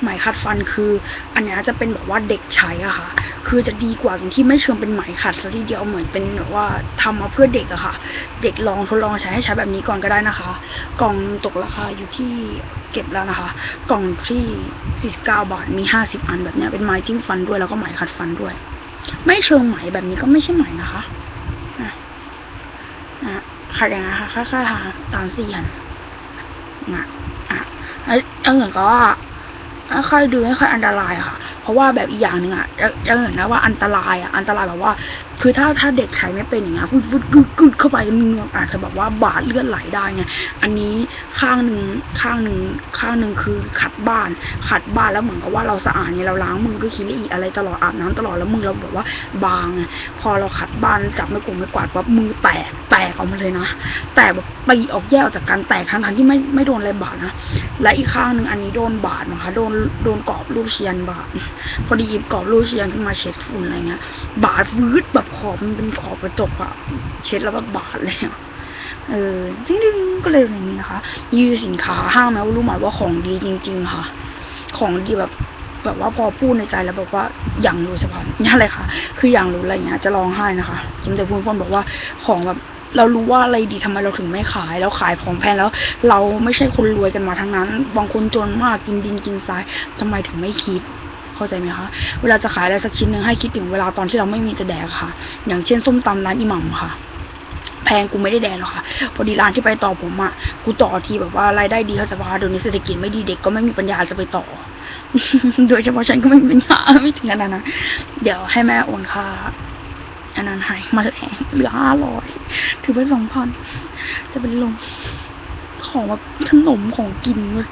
ไหมขัดฟันคือ อันนี้จะเป็นแบบว่าเด็กใช้อะค่ะ คือจะดีกว่าที่ไม่เชิงเป็นไหมขัดซะทีเดียวเหมือนเป็นแบบว่าทำมาเพื่อเด็กอะค่ะ เด็กลองทดลองใช้ให้ใช้แบบนี้ก่อนก็ได้นะคะ กล่องตกราคาอยู่ที่เก็บแล้วนะคะ กล่องที่ 49 บาทมี 50 อันแบบเนี้ยเป็นไม้จิ้มฟันด้วยแล้วก็ไหมขัดฟันด้วย ไม่เชิงไหมแบบนี้ก็ไม่ใช่ไหมนะคะอะอะขัดยังไงคะค่อยๆหาตามสี่อันอะอะแล้วจะเห็นก็ ว่ค่อยดูไม่ค่อยอันตรายค่ะ เพราะว่าแบบอีกอย่างหนึ่งอะจะจะเห็นนะว่าอันตรายอะอันตรายแบบว่า คือถ้าถ้าเด็กใช้ไม่เป็นอย่างเงี้ยฟุดฟุดกึดกึดเข้าไปมึงอาจจะแบบว่าบาดเลือดไหลได้ไงอันนี้ข้างหนึ่งข้างหนึ่งข้างหนึ่งคือขัดบ้าน ขัดบ้านแล้วเหมือนกับว่าเราสะอาดไงเราล้างมือด้วยคิริอะไรตลอดอาบน้ำตลอดแล้วมือเราแบบว่าบางไงพอเราขัดบ้านจับไม่กลมไม่กวาดปั๊บมือแตกแตกออกมาเลยนะแตกแบบปีออกแยกออกจากกันแตกทั้งทั้งที่ไม่ไม่โดนอะไรบาดนะและอีกข้างหนึ่งอันนี้โดนบาดนะคะโดนโดนกรอบรูปเชียนบาดพอดีหยิบกรอบรูปเชียนขึ้นมาเช็ดฝุ่นอะไรเงี้ย บาดวืดแบบขอบมันเป็นขอบกระจกอะเช็ดแล้วแบบบาดเลยอะเออจริงๆก็เลยอย่างนี้นะคะยีสินค้าห้างแม้ว่ารู้ไหมว่าของดีจริง ๆ ค่ะ ของดีแบบแบบว่าพอพูดในใจแล้วแบบว่าอย่างรู้เฉพาะนี่อะไรคะคืออย่างรู้อะไรเงี้ยจะร้องไห้นะคะสมเด็จพระพุทธบอกว่าของแบบเรารู้ว่าอะไรดีทำไมเราถึงไม่ขาย แล้วขายของแพงแล้ว เราไม่ใช่คนรวยกันมาทั้งนั้น บางคนจนมากกินดินกินทรายทำไมถึงไม่คิด เข้าใจไหมคะเวลาจะขายอะไรสักชิ้นหนึ่งให้คิดถึงเวลาตอนที่เราไม่มีจะแดกค่ะ อย่างเช่นส้มตำร้านอิหมัมค่ะ แพงกูไม่ได้แดกหรอกค่ะ พอดีร้านที่ไปต่อผมอะกูต่อทีแบบว่ารายได้ดีเขาจะพาเดี๋ยวนี้เศรษฐกิจไม่ดีเด็กก็ไม่มีปัญญาจะไปต่อ โดยเฉพาะฉันก็ไม่มีปัญญาไม่ถึงขนาดนั้นเดี๋ยวให้แม่โอนค่าอันนั้นให้มาแลงเหลือห้าร้อยถือไปสองพันจะเป็นลมของแบบขนมของกินเว้ย